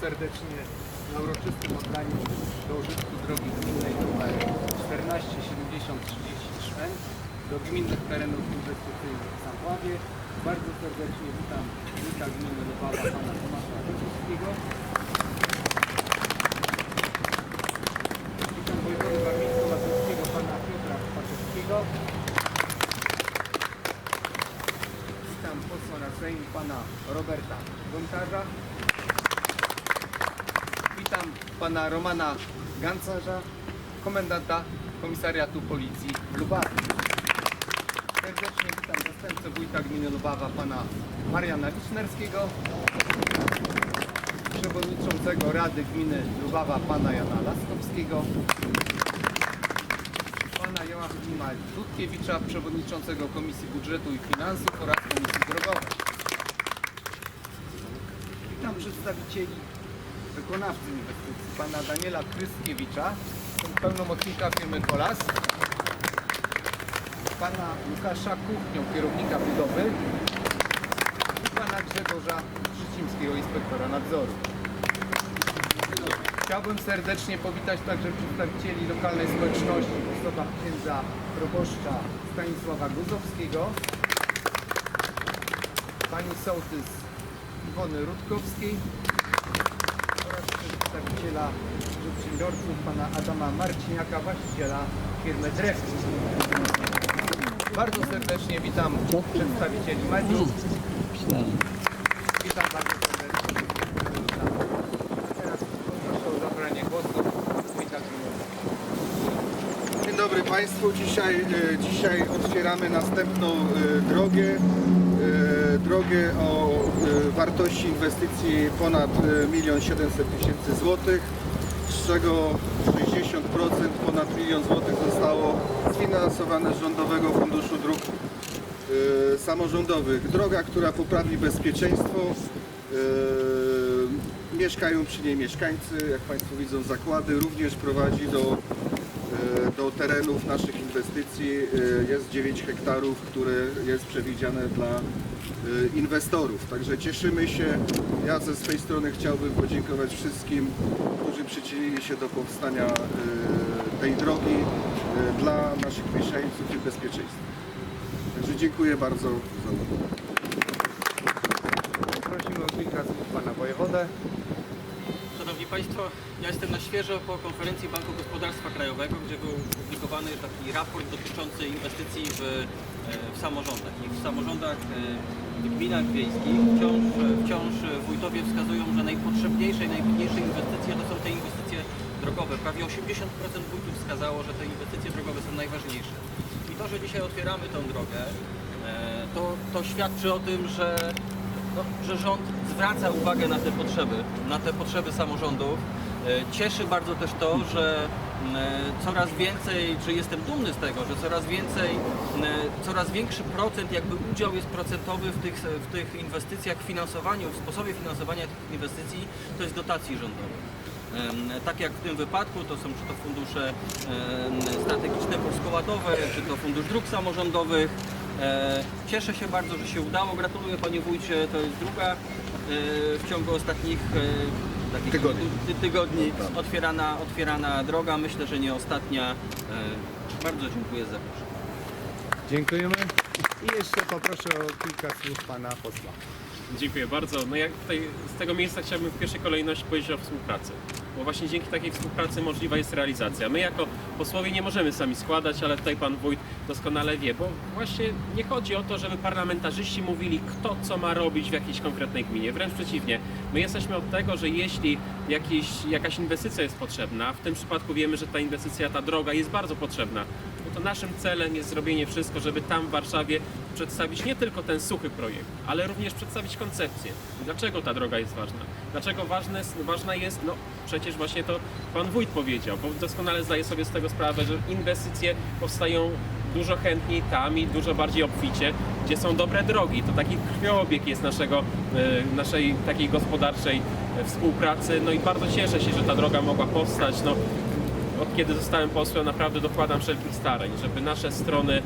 serdecznie na uroczystym oddaniu do użytku drogi gminnej nr 14 70 30 Szwen do gminnych terenów inwestycyjnych w Sambławie. Bardzo serdecznie witam wójta gminy Lewawa, pana Tomasza Wojciechowskiego. Witam wojewodę warmińsko-mazurskiego, pana Piotra Paczewskiego. Witam posła na pana Roberta Gontarza. Witam pana Romana Gancarza, komendanta Komisariatu Policji w Lubawie. Serdecznie witam zastępcę wójta gminy Lubawa, pana Mariana Licznerskiego, przewodniczącego Rady Gminy Lubawa, pana Jana Laskowskiego, pana Joachima Dudkiewicza, przewodniczącego Komisji Budżetu i Finansów oraz Komisji Drogowej. Witam przedstawicieli wykonawcy inwestycji, pana Daniela Kryskiewicza, pełnomocnika firmy Kolas, pana Łukasza Kuchnią, kierownika budowy. I pana Grzegorza Przycimskiego, inspektora nadzoru. Chciałbym serdecznie powitać także przedstawicieli lokalnej społeczności. W osobach księdza proboszcza Stanisława Guzowskiego, pani sołtys Iwony Rutkowskiej przedstawiciela przedsiębiorców pana Adama Marciniaka, właściciela firmy Drewno. Bardzo serdecznie witam przedstawicieli mediów. Witam bardzo serdecznie. Teraz proszę o zabranie głosu. Witam Dzień dobry Państwu. Dzisiaj, e, dzisiaj otwieramy następną e, drogę. e, Drogę o wartości inwestycji ponad e, 1 700 tysięcy złotych, z czego 60% ponad milion złotych zostało sfinansowane z Rządowego Funduszu Dróg e, Samorządowych. Droga, która poprawi bezpieczeństwo. Mieszkają przy niej mieszkańcy, jak Państwo widzą zakłady, również prowadzi do do terenów naszych inwestycji jest 9 hektarów, które jest przewidziane dla inwestorów. Także cieszymy się. Ja ze swojej strony chciałbym podziękować wszystkim, którzy przyczynili się do powstania e, tej drogi e, dla naszych mieszkańców i bezpieczeństwa. Także dziękuję bardzo za uwagę. Prosimy o kilka słów pana wojewodę. Szanowni Państwo, ja jestem na świeżo po konferencji Banku Gospodarstwa Krajowego, gdzie był opublikowany taki raport dotyczący inwestycji w, w samorządach. I w samorządach, e, w gminach wiejskich wciąż, wciąż wójtowie wskazują, że najpotrzebniejsze i najpilniejsze inwestycje to są te inwestycje drogowe. Prawie 80% wójtów wskazało, że te inwestycje drogowe są najważniejsze. I to, że dzisiaj otwieramy tą drogę, e, to, to świadczy o tym, że no, że rząd zwraca uwagę na te potrzeby, na te potrzeby samorządów. E, Cieszy bardzo też to, że coraz więcej, czy jestem dumny z tego, że coraz więcej, m, e, coraz większy procent, jakby udział jest procentowy w tych, w tych inwestycjach, w finansowaniu, w sposobie finansowania tych inwestycji, to jest dotacji rządowych. Tak jak w tym wypadku, to są czy to fundusze strategiczne polsko-ładowe, czy to fundusz dróg samorządowych. E, Cieszę się bardzo, że się udało. Gratuluję Panie Wójcie. To jest druga e, w ciągu ostatnich e, takich Tygodni. ty- tygodni otwierana, otwierana droga. Myślę, że nie ostatnia. Bardzo dziękuję za zaproszenie. Dziękujemy. I jeszcze poproszę o kilka słów pana posła. Dziękuję bardzo. No ja tutaj z tego miejsca chciałbym w pierwszej kolejności powiedzieć o współpracy. Bo właśnie dzięki takiej współpracy możliwa jest realizacja. My jako posłowie nie możemy sami składać, ale tutaj pan wójt doskonale wie, bo właśnie nie chodzi o to, żeby parlamentarzyści mówili, kto co ma robić w jakiejś konkretnej gminie. Wręcz przeciwnie. My jesteśmy od tego, że jeśli jakiś, jakaś inwestycja jest potrzebna, w tym przypadku wiemy, że ta inwestycja, ta droga jest bardzo potrzebna, to naszym celem jest zrobienie wszystko, żeby tam w Warszawie przedstawić nie tylko ten suchy projekt, ale również przedstawić koncepcję. Dlaczego ta droga jest ważna? Dlaczego ważne, ważna jest, no przecież właśnie to pan wójt powiedział, bo doskonale zdaje sobie z tego sprawę, że inwestycje powstają dużo chętniej tam i dużo bardziej obficie, gdzie są dobre drogi. To taki krwiobieg jest naszego, e, naszej takiej gospodarczej e, współpracy. No i bardzo cieszę się, że ta droga mogła powstać. No, od kiedy zostałem posłem, naprawdę dokładam wszelkich starań, żeby nasze strony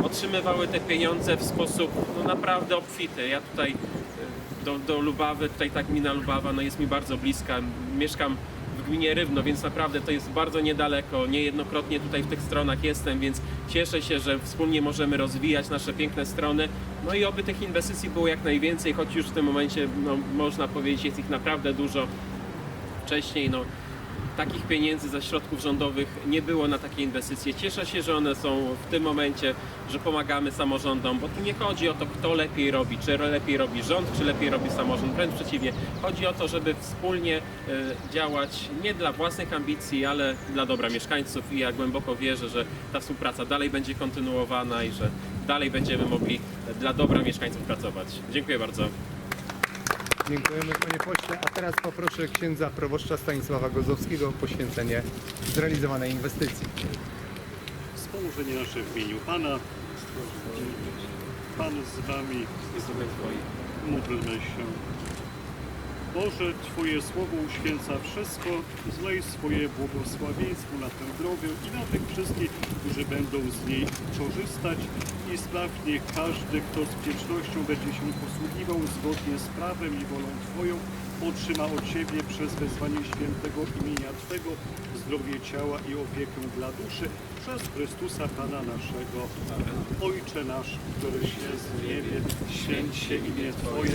y, otrzymywały te pieniądze w sposób no, naprawdę obfity. Ja tutaj y, do, do Lubawy, tutaj ta gmina Lubawa no jest mi bardzo bliska. Mieszkam w gminie Rybno, więc naprawdę to jest bardzo niedaleko. Niejednokrotnie tutaj w tych stronach jestem, więc cieszę się, że wspólnie możemy rozwijać nasze piękne strony. No i oby tych inwestycji było jak najwięcej, choć już w tym momencie no, można powiedzieć jest ich naprawdę dużo. Wcześniej no, takich pieniędzy ze środków rządowych nie było na takie inwestycje. Cieszę się, że one są w tym momencie, że pomagamy samorządom, bo tu nie chodzi o to, kto lepiej robi, czy lepiej robi rząd, czy lepiej robi samorząd. Wręcz przeciwnie, chodzi o to, żeby wspólnie e, działać nie dla własnych ambicji, ale dla dobra mieszkańców i ja głęboko wierzę, że ta współpraca dalej będzie kontynuowana i że dalej będziemy mogli dla dobra mieszkańców pracować. Dziękuję bardzo. Dziękujemy panie pośle. A teraz poproszę księdza proboszcza Stanisława Gozowskiego o poświęcenie zrealizowanej inwestycji. Wspomożenie nasze w imieniu Pana. Pan z Wami. Módlmy się. Boże, Twoje słowo uświęca wszystko. Zlej swoje błogosławieństwo na tę drogę i na tych wszystkich, którzy będą z niej korzystać. I spraw niech każdy, kto z wdzięcznością będzie się posługiwał zgodnie z prawem i wolą Twoją, otrzyma od Ciebie przez wezwanie świętego imienia Twego zdrowie ciała i opiekę dla duszy przez Chrystusa Pana naszego. Ojcze nasz, któryś jest w niebie, święć się imię Twoje,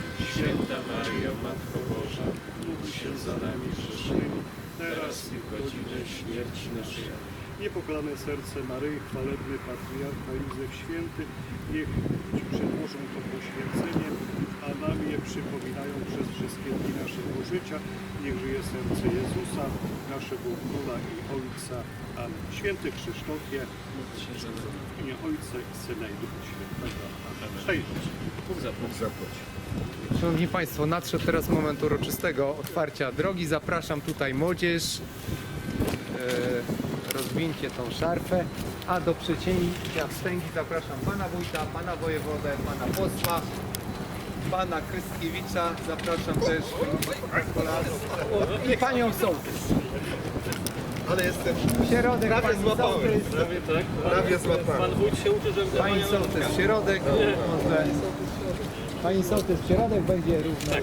Święta Maryjo, Matko Boża, módl się za nami grzesznymi, teraz i w godzinę śmierci naszej. Niepokalane serce Maryi, chwalebny patriarcha Józef Święty, niech przedłożą to poświęcenie, a nam je przypominają przez wszystkie dni naszego życia. Niech żyje serce Jezusa, naszego Króla i Ojca. Amen. Święty Krzysztofie, w imię Ojca i Syna i Ducha Świętego. Amen. Cześć. Bóg zapłać. Szanowni Państwo, nadszedł teraz moment uroczystego otwarcia drogi. Zapraszam tutaj młodzież. E, rozwincie tą szarfę. A do przecięcia wstęgi zapraszam pana wójta, pana wojewodę, pana posła, pana Kryskiewicza. Zapraszam też i panią sołtys. Ale jestem Środek prawie pani złapałem. sołtys. Prawie złapany. Pan wójt się uczy, że Pani sołtys w środek. Może pani sołtys w środek będzie równo.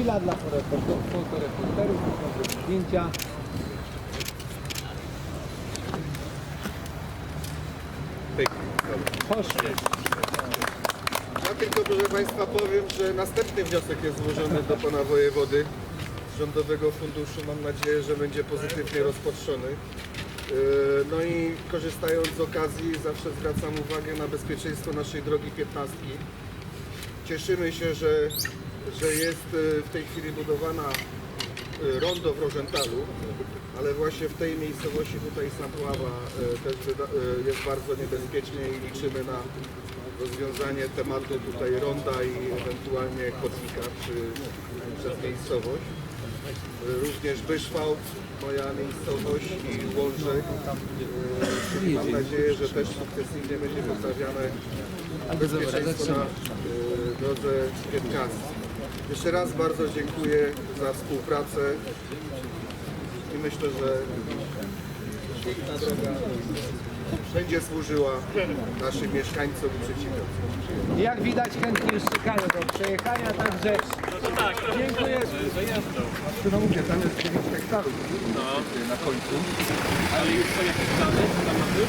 Chwila dla fotoreporterów, fotoreporterów, może zdjęcia. Poszły. Ja tylko, proszę Państwa, powiem, że następny wniosek jest złożony do Pana Wojewody z Rządowego Funduszu. Mam nadzieję, że będzie pozytywnie rozpatrzony. Yy, No i korzystając z okazji, zawsze zwracam uwagę na bezpieczeństwo naszej drogi 15. Cieszymy się, że, że jest yy, w tej chwili budowana yy, rondo w Rożentalu, ale właśnie w tej miejscowości tutaj Sampława yy, też jest bardzo niebezpiecznie i liczymy na rozwiązanie tematu tutaj ronda i ewentualnie chodnika czy przez miejscowość. Również Byszwałt, moja miejscowość i Łączek. Mam nadzieję, że też sukcesywnie będzie poprawiane bezpieczeństwo na drodze Kwietkaskiej. Jeszcze raz bardzo dziękuję za współpracę i myślę, że ta droga będzie służyła naszym mieszkańcom i przedsiębiorcom. Jak widać chętnie już czekają do przejechania, także dziękuję. No mówię, tam jest 9 hektarów na końcu. Ale już są jakieś plany? Tam mamy?